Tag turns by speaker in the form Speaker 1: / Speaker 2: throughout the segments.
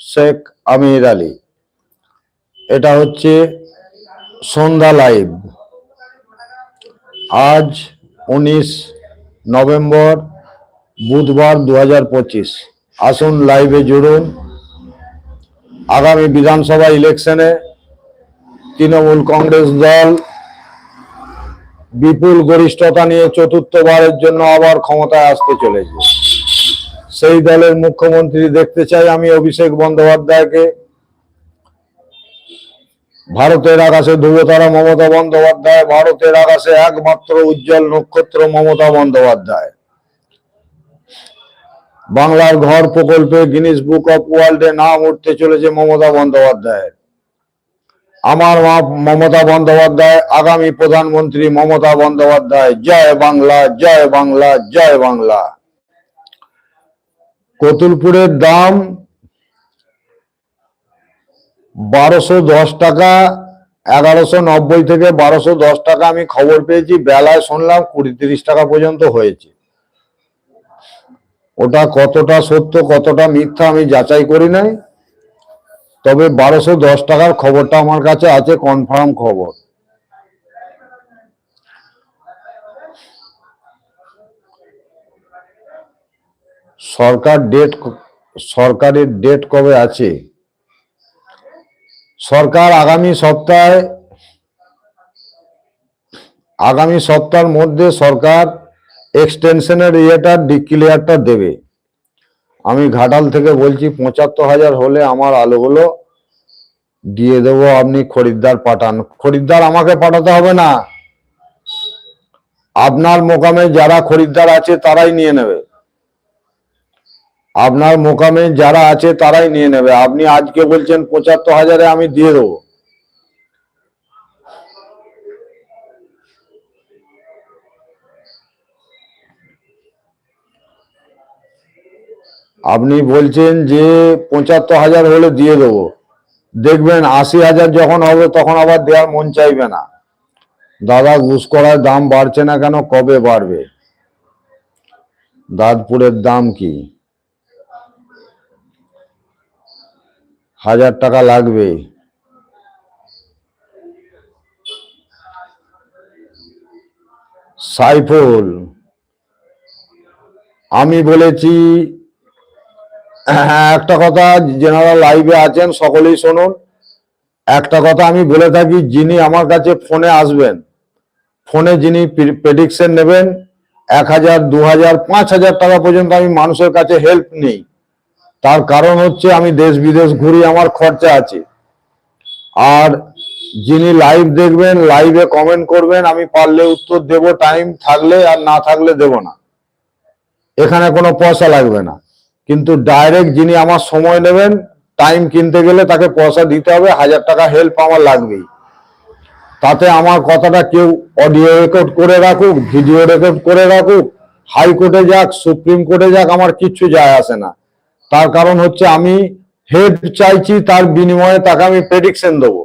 Speaker 1: শেখ আমির আলী। এটা হচ্ছে সন্ধ্যা লাইভ। আজ উনিশ নভেম্বর বুধবার দু হাজার পঁচিশ। আসুন লাইভে জুড়ুন। আগামী বিধানসভা ইলেকশনে তৃণমূল কংগ্রেস দল বিপুল গরিষ্ঠতা নিয়ে চতুর্থবারের জন্য আবার ক্ষমতায় আসতে চলেছে। সেই দলের মুখ্যমন্ত্রী দেখতে চাই আমি অভিষেক বন্দ্যোপাধ্যায়কে। ভারতের আকাশে ধ্রুবতারা মমতা বন্দ্যোপাধ্যায়, ভারতের আকাশে একমাত্র উজ্জ্বল নক্ষত্র মমতা বন্দ্যোপাধ্যায়। বাংলার ঘর প্রকল্পে গিনিস বুক অফ ওয়ার্ল্ডে নাম উঠতে চলেছে মমতা বন্দ্যোপাধ্যায়ের। আমার মা মমতা বন্দ্যোপাধ্যায়, আগামী প্রধানমন্ত্রী মমতা বন্দ্যোপাধ্যায়, জয় বাংলা জয় বাংলা জয় বাংলা। কতুলপুরের দাম বারোশো দশ টাকা, এগারোশো নব্বই থেকে বারোশো দশ টাকা আমি খবর পেয়েছি, বেলায় শুনলাম কুড়ি তিরিশ টাকা পর্যন্ত হয়েছে। ওটা কতটা সত্য, কতটা মিথ্যা আমি যাচাই করি নাই। তবে বারোশো দশ টাকার খবরটা আমার কাছে আছে কনফার্ম খবর। সরকার ডেট সরকারের ডেট কবে আছে? সরকার আগামী সপ্তাহে, আগামী সপ্তাহের মধ্যে সরকার এক্সটেনশনের ইয়েটা ডিক্লিয়ারটা দেবে। আমি ঘাটাল থেকে বলছি, পঁচাত্তর হাজার হলে আমার আলোগুলো দিয়ে দেবো, আপনি খরিদ্দার পাঠান। খরিদ্দার আমাকে পাঠাতে হবে না। আপনার মোকামে যারা খরিদ্দার আছে, তারাই নিয়ে নেবে। আপনার মোকামে যারা আছে তারাই নিয়ে নেবে। আপনি আজকে বলছেন পঁচাত্তর হাজারে আমি দিয়ে দেবো। আপনি বলছেন যে পঁচাত্তর হাজার হলে দিয়ে দেবো। দেখবেন আশি হাজার যখন হবে তখন আবার দেওয়ার মন চাইবে না। দাদা, ঘুষ করার দাম বাড়ছে না কেন? কবে বাড়বে? দাঁতপুরের দাম কি? হাজার টাকা লাগবে। সাইফুল, আমি বলেছি হ্যাঁ একটা কথা যেনারা লাইভে আছেন, সকলেই শুনুন। একটা কথা আমি বলে থাকি, যিনি আমার কাছে ফোনে আসবেন, ফোনে যিনি প্রেডিকশন নেবেন, এক হাজার, দু হাজার, পাঁচ হাজার টাকা পর্যন্ত আমি মানুষের কাছে হেল্প নেই। তার কারণ হচ্ছে আমি দেশ বিদেশ ঘুরি, আমার খরচা আছে। আর যিনি লাইভ দেখবেন লাইভে কমেন্ট করবেন, আমি পারলে উত্তর দেব টাইম থাকলে আর না থাকলে দেব না। এখানে কোনো পয়সা লাগবে না। কিন্তু ডাইরেক্ট যিনি আমার সময় নেবেন টাইম কিনতে গেলে তাকে পয়সা দিতে হবে, হাজার টাকা হেল্প আমার লাগবেই। তাতে আমার কথাটা কেউ অডিও রেকর্ড করে রাখুক ভিডিও রেকর্ড করে রাখুক হাইকোর্টে যাক, সুপ্রিম কোর্টে যাক, আমার কিচ্ছু যায় আসে না। তার কারণ হচ্ছে আমি হেড চাইছি তার বিনিময়ে তাকে আমি প্রেডিকশন দেবো।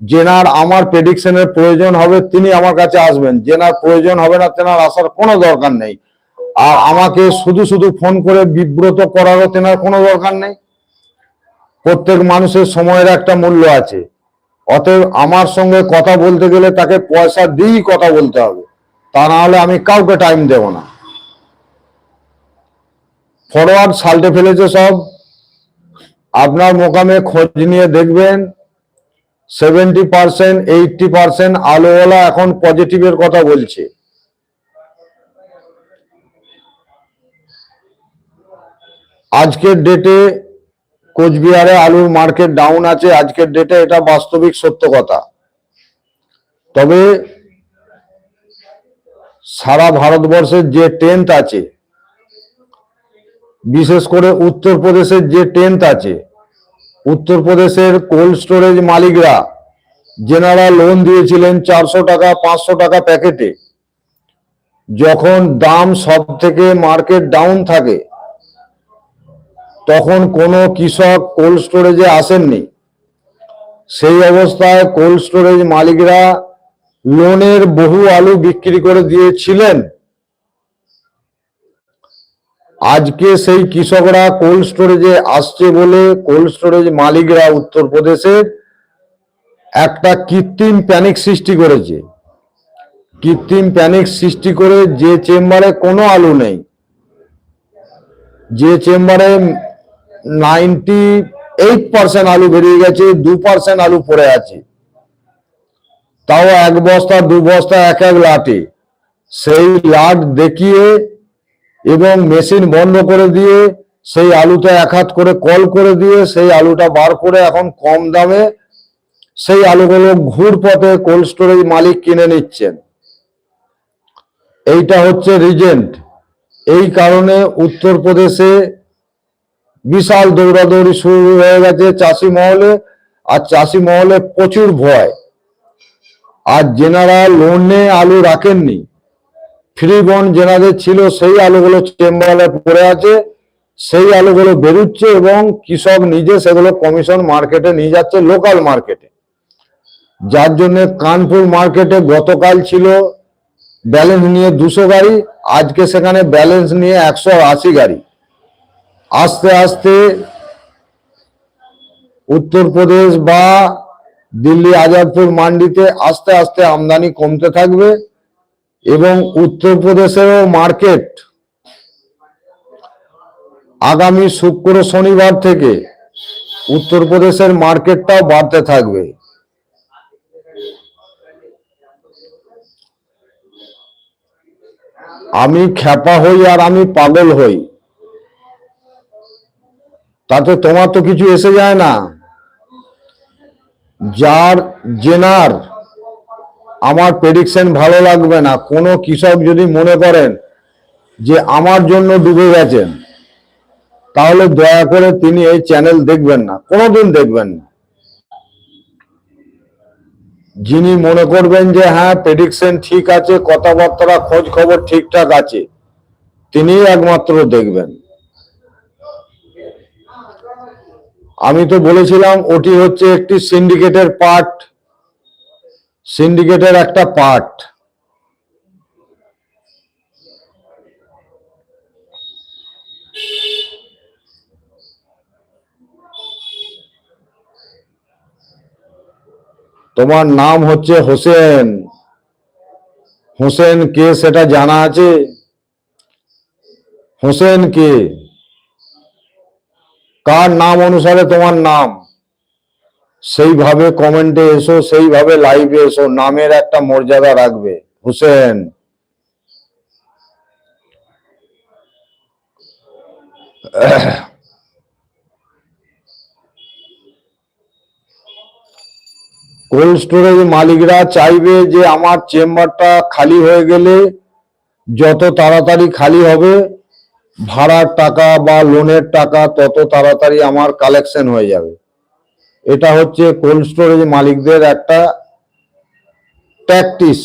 Speaker 1: জেনার আমার প্রেডিকশনের প্রয়োজন হবে, তিনি আমার কাছে আসবেন। জেনার প্রয়োজন হবে না, তেনার আসার কোনো দরকার নেই। আর আমাকে শুধু শুধু ফোন করে বিব্রত করারও তেনার কোনো দরকার নেই। প্রত্যেক মানুষের সময়ের একটা মূল্য আছে। অতএব আমার সঙ্গে কথা বলতে গেলে তাকে পয়সা দিয়েই কথা বলতে হবে। তা না হলে আমি কাউকে টাইম দেব না। ফরওয়ার্ড সাল্টে ফেলেছে সব। আপনার মোকামে খোঁজ নিয়ে দেখবেন সেভেন্টি পার্সেন্ট এইটটি পার্সেন্ট আলোওয়ালা এখন পজিটিভের কথা বলছে। আজকের ডেটে কোচবিহারে আলুর মার্কেট ডাউন আছে। আজকের ডেটে এটা বাস্তবিক সত্য কথা। তবে সারা ভারতবর্ষের যে টেন্থ আছে বিশেষ করে উত্তরপ্রদেশের যে টেন্থ আছে, উত্তরপ্রদেশের কোল্ড স্টোরেজ মালিকরা যেনারা লোন দিয়েছিলেন চারশো টাকা, পাঁচশো টাকা প্যাকেটে, যখন দাম সব থেকে মার্কেট ডাউন থাকে, তখন কোনো কৃষক কোল্ড স্টোরেজে আসেননি। সেই অবস্থায় কোল্ড স্টোরেজ মালিকরা লোনের বহু আলু বিক্রি করে দিয়েছিলেন। আজকে সেই কৃষকরা কোল্ড স্টোরেজে আসছে বলে কোল্ড স্টোরেজ মালিকরা উত্তরপ্রদেশের একটা কৃত্রিম প্যানিক সৃষ্টি করেছে। কৃত্রিম প্যানিক সৃষ্টি করে যে চেম্বারে কোনো আলু নেই, যে চেম্বারে নাইনটি এইট পার্সেন্ট আলু বেরিয়ে গেছে, দু পার্সেন্ট আলু পড়ে আছে। তাও এক বস্তা, দু বস্তা, এক এক লাটে। সেই লাট দেখিয়ে এবং মেশিন বন্ধ করে দিয়ে সেই আলুটা এক হাত করে কল করে দিয়ে সেই আলুটা বার করে এখন কম দামে সেই আলুগুলো ঘুর পথে কোল্ড স্টোরেজ মালিক কিনে নিচ্ছেন। এইটা হচ্ছে রিজেন্ট। এই কারণে উত্তরপ্রদেশে বিশাল দৌড়াদৌড়ি শুরু হয়ে গেছে চাষি মহলে, আর চাষি মহলে প্রচুর ভয়। আর যেনারা লোনে আলু রাখেননি ফ্রি বন্ড যেনাদের ছিল, সেই আলুগুলো চেম্বারে পড়ে আছে, সেই আলুগুলো বেরুচ্ছে এবং কৃষক নিজে সেগুলো কমিশন মার্কেটে নিয়ে যাচ্ছে লোকাল মার্কেটে যার জন্য কানপুর মার্কেটে গতকাল ছিল ব্যালেন্স নিয়ে দুশো গাড়ি, আজকে সেখানে ব্যালেন্স নিয়ে একশো আশি গাড়ি। আস্তে আস্তে উত্তরপ্রদেশ বা দিল্লি, আজাদপুর, মান্ডিতে আস্তে আস্তে আমদানি কমতে থাকবে। এবং উত্তরপ্রদেশেরও মার্কেট আগামী শুক্র শনিবার থেকে উত্তরপ্রদেশের মার্কেটটাও বাড়তে থাকবে। আমি খ্যাপা হই আর আমি পাগল হই। তাতে তোমার তো কিছু এসে যায় না। যার জেনার আমার প্রেডিকশন ভালো লাগবে না। কোনো কৃষক যদি মনে করেন যে আমার জন্য ডুবে গেছেন, তাহলে দয়া করে তিনি এই চ্যানেল দেখবেন না। কোনোদিন দেখবেন না। যিনি মনে করবেন যে হ্যাঁ প্রেডিকশন ঠিক আছে, কথাবার্তা, খোঁজ খবর ঠিকঠাক আছে, তিনিই একমাত্র দেখবেন। আমি তো বলেছিলাম, ওটি হচ্ছে একটি সিন্ডিকেটের পার্ট সিন্ডিকেটের একটা পার্ট তোমার নাম হচ্ছে হোসেন। হোসেন কে সেটা জানা আছে? হোসেন কে? কার নাম অনুসারে তোমার নাম? সেইভাবে কমেন্টে এসো, সেইভাবে লাইভে এসো, নামের একটা মর্যাদা রাখবে। হোসেন। কোল্ড স্টোরেজ মালিকরা চাইবে যে আমার চেম্বারটা খালি হয়ে গেলে যত তাড়াতাড়ি খালি হবে, ভাড়ার টাকা বা লোনের টাকা তত তাড়াতাড়ি আমার কালেকশন হয়ে যাবে। এটা হচ্ছে কোল্ড স্টোরেজ মালিকদের একটা প্র্যাকটিস।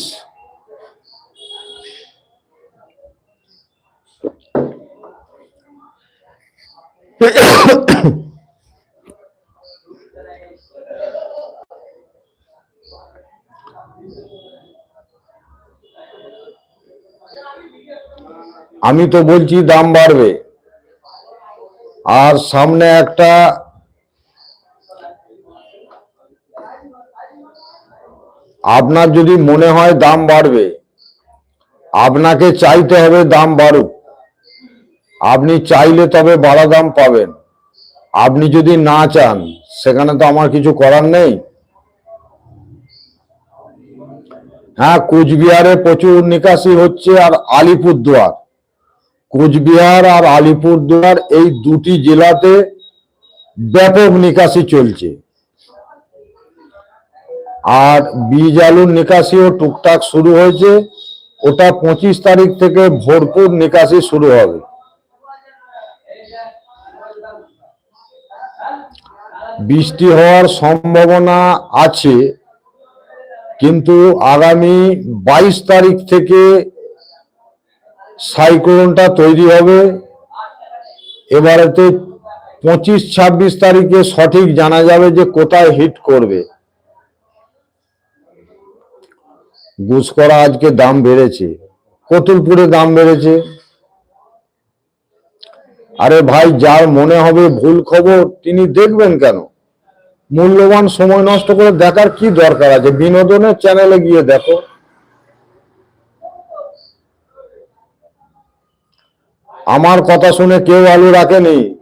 Speaker 1: আমি তো বলছি দাম বাড়বে। আর সামনে একটা আপনার যদি মনে হয় দাম বাড়বে, আপনাকে চাইতে হবে দাম বাড়ুক। আপনি চাইলে তবে বাড়া দাম পাবেন। আপনি যদি না চান, সেখানে তো আমার কিছু করার নেই। হ্যাঁ কোচবিহারে প্রচুর নিকাশি হচ্ছে আর আলিপুরদুয়ার। কোচবিহার আর আলিপুরদুয়ার এই দুটি জেলাতে ব্যাপক নিকাশি চলছে। আর বীজ আলুর নিকাশিও টুকটাক শুরু হয়েছে। ওটা পঁচিশ তারিখ থেকে ভরপুর নিকাশি শুরু হবে। বৃষ্টি হওয়ার সম্ভাবনা আছে, কিন্তু আগামী বাইশ তারিখ থেকে সাইক্লোনটা তৈরি হবে। এবারেতে পঁচিশ ছাব্বিশ তারিখে সঠিক জানা যাবে যে কোথায় হিট করবে। গুসকরা আজকে দাম বেড়েছে। কতুলপুরে দাম বেড়েছে। আরে ভাই, যার মনে হবে ভুল খবর, তিনি দেখবেন কেন? মূল্যবান সময় নষ্ট করে দেখার কি দরকার আছে? বিনোদনের চ্যানেলে গিয়ে দেখো। আমার কথা শুনে কেউ আলু রাখেনি।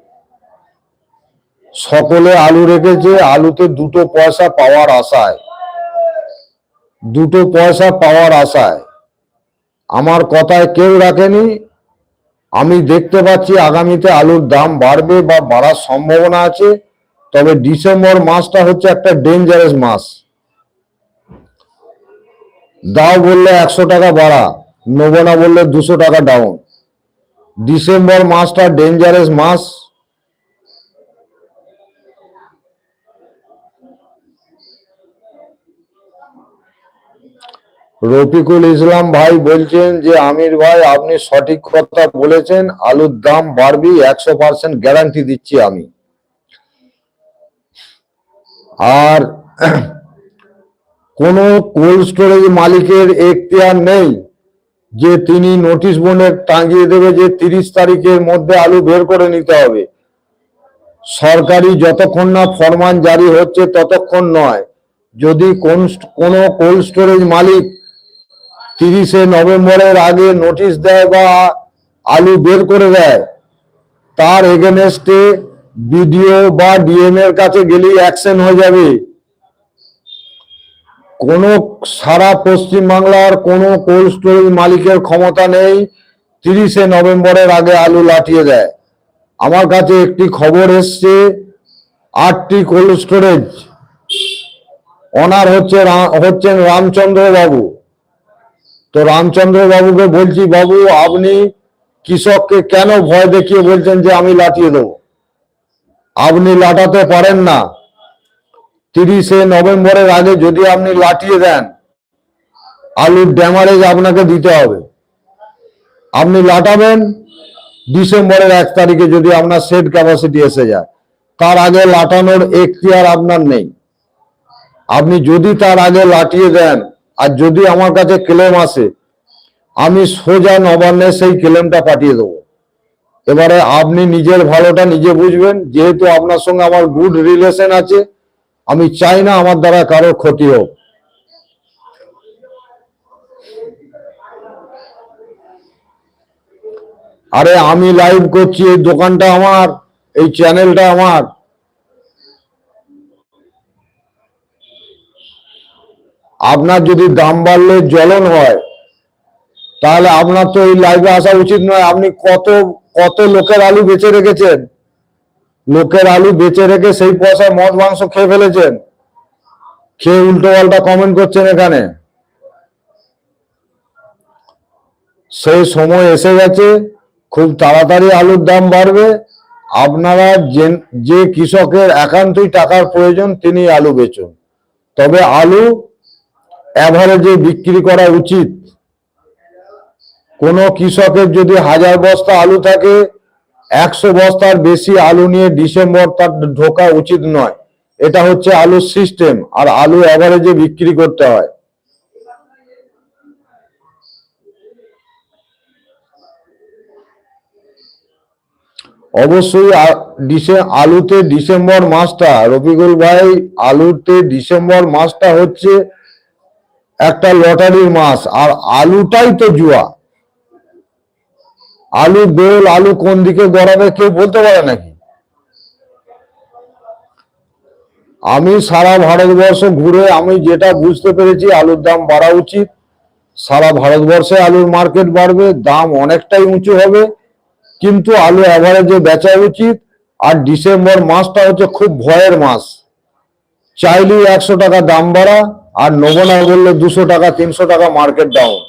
Speaker 1: সকলে আলু রেখেছে, আলুতে দুটো পয়সা পাওয়ার আশায়। দুটো পয়সা পাওয়ার আশায়। আমার কথায় কেউ রাখেনি। আমি দেখতে পাচ্ছি আগামীতে আলুর দাম বাড়বে বা বাড়ার সম্ভাবনা আছে, তবে ডিসেম্বর মাসটা হচ্ছে একটা ডেঞ্জারাস মাস। দাও বললে একশো টাকা বাড়া, নেব না বললে দুশো টাকা ডাউন ডিসেম্বর মাসটা ডেঞ্জারাস মাস। রফিকুল ইসলাম ভাই বলছেন যে, আমির ভাই, আপনি সঠিক কথা বলেছেন। আলুর দাম বাড়বি, একশো পার্সেন্ট গ্যারান্টি দিচ্ছি আমি। আর কোন কোল্ড স্টোরেজ মালিকের এখতিয়ার নেই যে, তিনি নোটিশ বোর্ডে টাঙিয়ে দেবে যে, তিরিশ তারিখের মধ্যে আলু বের করে নিতে হবে। সরকারি যতক্ষণ না ফরমান জারি হচ্ছে, ততক্ষণ নয়। যদি কোন কোনো কোল্ড স্টোরেজ মালিক তিরিশে নভেম্বরের আগে নোটিশ দেয় বা আলু বের করে দেয়, তার এগেনস্টে বিডিও বা ডিএম এর কাছে গেলেই অ্যাকশন হয়ে যাবে। কোনো সারা পশ্চিম বাংলার কোনো কোল্ড স্টোরেজ মালিকের ক্ষমতা নেই, তিরিশে নভেম্বরের আগে আলু লাটিয়ে দেয়। আমার কাছে একটি খবর এসছে, আটটি কোল্ড স্টোরেজ অনার হচ্ছে হচ্ছেন রামচন্দ্র বাবু তো রামচন্দ্র বাবুকে বলছি, বাবু, আপনি কৃষককে কেন ভয় দেখিয়ে বলছেন যে আমি লাটিয়ে দেবো? আপনি লাটাতে পারেন না। তিরিশে নভেম্বরের আগে যদি আপনি লাটিয়ে দেন, আলুর ড্যামারেজ আপনাকে দিতে হবে। আপনি লাটাবেন, ডিসেম্বরের এক তারিখে যদি আপনার সেট ক্যাপাসিটি এসে যায়। তার আগে লাটানোর এখতিয়ার আপনার নেই। আপনি যদি তার আগে লাটিয়ে দেন আর যদি আমার কাছে ক্লেম আসে, আমি সোজা নবান্নে সেই ক্লেমটা পাঠিয়ে দেবো। এবারে আপনি নিজের ভালোটা নিজে বুঝবেন, যেহেতু আপনার সঙ্গে আমার গুড রিলেশন আছে, আমি চাই না আমার দ্বারা কারও ক্ষতি হোক। আরে আমি লাইভ করছি, এই দোকানটা আমার, এই চ্যানেলটা আমার। আপনার যদি দাম বাড়লে জ্বলন হয়, তাহলে আপনার তো এই লাইভে আসা উচিত নয়। আপনি কত কত লোকের আলু বেচে রেখেছেন? লোকের আলু বেঁচে রেখে সেই পয়সায় মদ, মাংস খেয়ে ফেলেছেন? খেয়ে উল্টো পাল্টা কমেন্ট করছেন এখানে। সেই সময় এসে গেছে, খুব তাড়াতাড়ি আলুর দাম বাড়বে। আপনারা যে- কৃষকের একান্তই টাকার প্রয়োজন, তিনি আলু বেচুন। তবে আলু অ্যাভারেজে বিক্রি করা উচিত। কোনো কৃষকের যদি হাজার বস্তা আলু থাকে, একশো বস্তার বেশি আলু নিয়ে ডিসেম্বর তার ঢোকা উচিত নয়। এটা হচ্ছে আলুর সিস্টেম আর আলু অ্যাভারেজে বিক্রি করতে হয়। অবশ্যই আলুতে ডিসেম্বর মাসটা, রফিকুল ভাই, আলুতে ডিসেম্বর মাসটা হচ্ছে একটা লটারির মাস আর আলুটাই তো জুয়া। আলু বেল, আলু কোন দিকে গড়াবে কেউ বলতে পারে নাকি? আমি সারা ভারতবর্ষ ঘুরে, আমি যেটা বুঝতে পেরেছি, আলুর দাম বাড়া উচিত। সারা ভারতবর্ষে আলুর মার্কেট বাড়বে, দাম অনেকটাই উঁচু হবে, কিন্তু আলু অ্যাভারেজে বেচা উচিত। আর ডিসেম্বর মাসটা হচ্ছে খুব ভয়ের মাস। চাইলেই একশো টাকা দাম বাড়া আর নেব না বললে দুশো টাকা, তিনশো টাকা মার্কেট ডাউন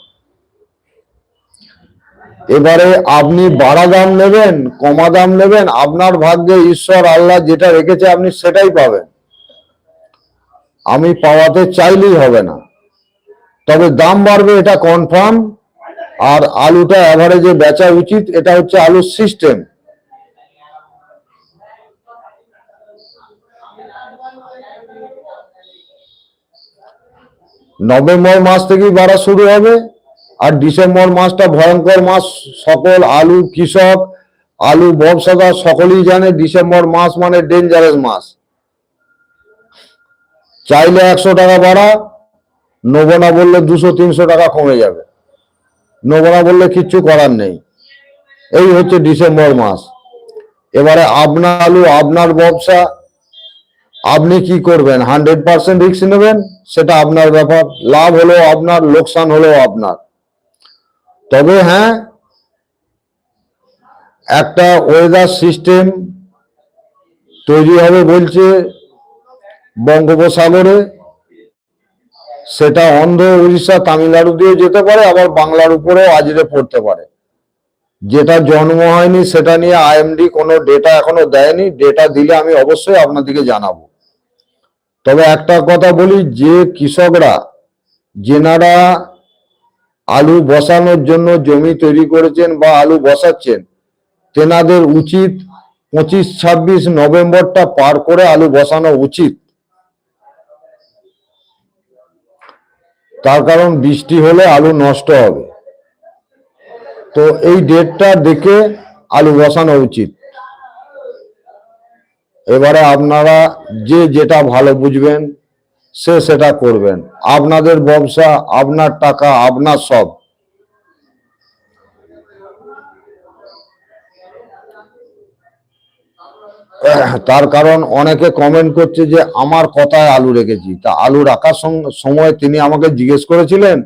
Speaker 1: এবারে আপনি বাড়া দাম নেবেন, কমা দাম নেবেন, আপনার ভাগ্যে ঈশ্বর, আল্লাহ যেটা রেখেছে আপনি সেটাই পাবেন। আমি পাওয়াতে চাইলেই হবে না। তবে দাম বাড়বে, এটা কনফার্ম আর আলুটা অ্যাভারেজে বেচা উচিত, এটা হচ্ছে আলুর সিস্টেম নভেম্বর মাস থেকেই বাড়া শুরু হবে আর ডিসেম্বর মাসটা ভয়ঙ্কর মাস। সকল আলু, কৃষক, আলু ব্যবসাদার সকলেই জানে ডিসেম্বর মাস মানে ডেঞ্জারাস মাস। চাইলে একশো টাকা বাড়া নেব না বললে দুশো, তিনশো টাকা কমে যাবে। নেব না বললে কিচ্ছু করার নেই। এই হচ্ছে ডিসেম্বর মাস। এবারে আপনার আলু, আপনার ব্যবসা আপনি কি করবেন? হান্ড্রেড পার্সেন্ট রিস্ক নেবেন, সেটা আপনার ব্যাপার। লাভ হলো আপনার, লোকসান হলো আপনার। তবে হ্যাঁ একটা ওয়েদার সিস্টেম তৈরি হবে বলছে বঙ্গোপসাগরে। সেটা অন্ধ্র উড়িষ্যা, তামিলনাড়ু দিয়ে যেতে পারে, আবার বাংলার উপরেও আজরে পড়তে পারে। যেটা জন্ম হয়নি, সেটা নিয়ে আইএমডি কোনো ডেটা এখনও দেয়নি। ডেটা দিলে আমি অবশ্যই আপনাদেরকে জানাব। তবে একটা কথা বলি, যে কৃষকরা, যেনারা আলু বসানোর জন্য জমি তৈরি করেছেন বা আলু বসাচ্ছেন, তেনাদের উচিত পঁচিশ, ছাব্বিশ নভেম্বরটা পার করে আলু বসানো উচিত। তার কারণ বৃষ্টি হলে আলু নষ্ট হবে। তো এই ডেটটা দেখে আলু বসানো উচিত। এবারে আপনারা যে যেটা ভালো বুঝবেন, সে সেটা করবেন। আপনাদের ব্যবসা, আপনার টাকা, আপনার সব। তার কারণ অনেকে কমেন্ট করছে যে, আমার কথায় আলু রেখেছি। তা আলু রাখার সময় তিনি আমাকে জিজ্ঞেস করেছিলেন।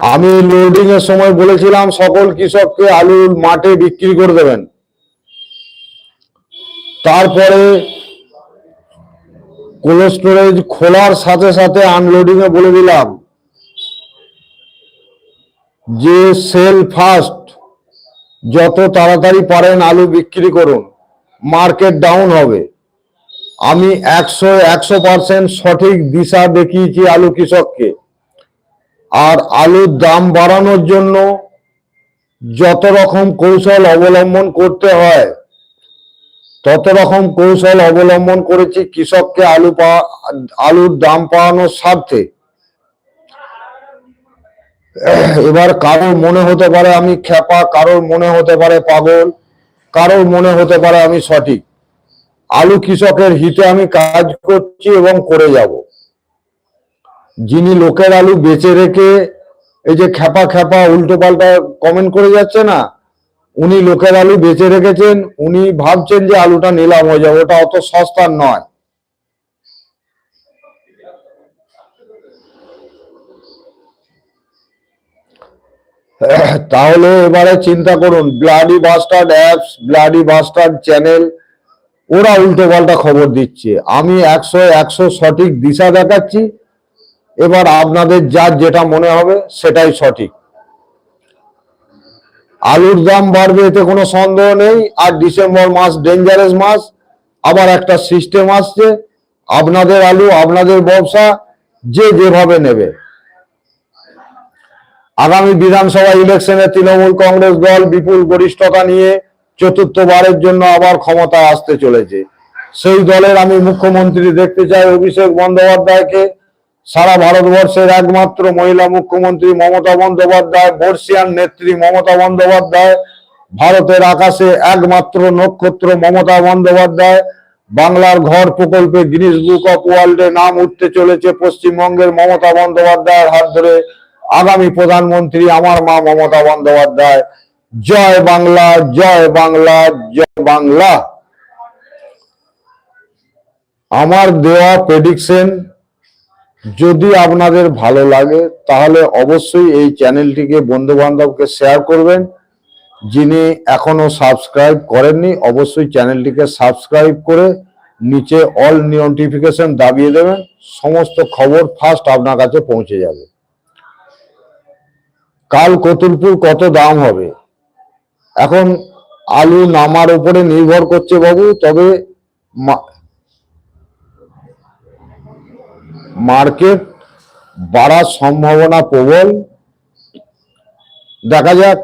Speaker 1: আমি লোডিং এর সময় বলেছিলাম, সকল কৃষককে আলু মাঠে বিক্রি করে দেবেন। তারপরে কোল্ড স্টোরেজ খোলার সাথে সাথে আনলোডিং এ বলে দিলাম যে সেল ফার্স্ট যত তাড়াতাড়ি পারেন আলু বিক্রি করুন মার্কেট ডাউন হবে। আমি একশো একশো পার্সেন্ট সঠিক দিশা দেখিয়েছি আলু কৃষককে। আর আলুর দাম বাড়ানোর জন্য যত রকম কৌশল অবলম্বন করতে হয় তত রকম কৌশল অবলম্বন করেছি কৃষককে আলু পাওয়া আলুর দাম পাওয়ানোর স্বার্থে। এবার কারোর মনে হতে পারে আমি খ্যাপা, কারোর মনে হতে পারে পাগল, কারোর মনে হতে পারে আমি সঠিক। আলু কৃষকের হিতে আমি কাজ করছি এবং করে যাব। যিনি লোকের আলু বেচে রেখে এই যে খ্যাপা খ্যাপা উল্টো পাল্টা কমেন্ট করে যাচ্ছে না উনি লোকের আলু বেঁচে রেখেছেন, উনি ভাবছেন যে আলুটা নিলাম হয়ে যাবে, ওটা অত সস্তার নয়। তাহলে এবারে চিন্তা করুন bloody bastard apps bloody bastard channel ওরা উল্টো পাল্টা খবর দিচ্ছে। আমি একশো একশো সঠিক দিশা দেখাচ্ছি, এবার আপনাদের যার যেটা মনে হবে সেটাই সঠিক। আলুর দাম বাড়বে এতে কোনো সন্দেহ নেই। আর ডিসেম্বর মাস ডেঞ্জারাস মাস। আবার একটা সিস্টেম আসছে। আপনাদের আলু, আপনাদের ব্যবসা, যে যেভাবে নেবে। আগামী বিধানসভা ইলেকশনে তৃণমূল কংগ্রেস দল বিপুল গরিষ্ঠতা নিয়ে চতুর্থবারের জন্য আবার ক্ষমতায় আসতে চলেছে। সেই দলের আমি মুখ্যমন্ত্রী দেখতে চাই অভিষেক বন্দ্যোপাধ্যায়কে। সারা ভারতবর্ষের একমাত্র মহিলা মুখ্যমন্ত্রী মমতা বন্দ্যোপাধ্যায়, বর্ষিয়ান নেত্রী মমতা বন্দ্যোপাধ্যায়, ভারতের আকাশে একমাত্র নক্ষত্র মমতা বন্দ্যোপাধ্যায়। বাংলার ঘর প্রকল্পে গিনিস বুক অফ ওয়ার্ল্ডে নাম উঠতে চলেছে পশ্চিমবঙ্গের মমতা বন্দ্যোপাধ্যায়ের হাত ধরে। আগামী প্রধানমন্ত্রী আমার মা মমতা বন্দ্যোপাধ্যায়। জয় বাংলা জয় বাংলা জয় বাংলা। আমার দেওয়া প্রেডিকশন যদি আপনাদের ভালো লাগে, তাহলে অবশ্যই এই চ্যানেলটিকে বন্ধু বান্ধবকে শেয়ার করবেন। যিনি এখনও সাবস্ক্রাইব করেননি, অবশ্যই চ্যানেলটিকে সাবস্ক্রাইব করে নিচে অল নোটিফিকেশন দাবিয়ে দেবেন। সমস্ত খবর ফার্স্ট আপনার কাছে পৌঁছে যাবে। কাল কতুলপুর কত দাম হবে? এখন আলু নামার উপরে নির্ভর করছে বাবু, তবে মা- মার্কেট বাড়ার সম্ভাবনা প্রবল। দেখা যাক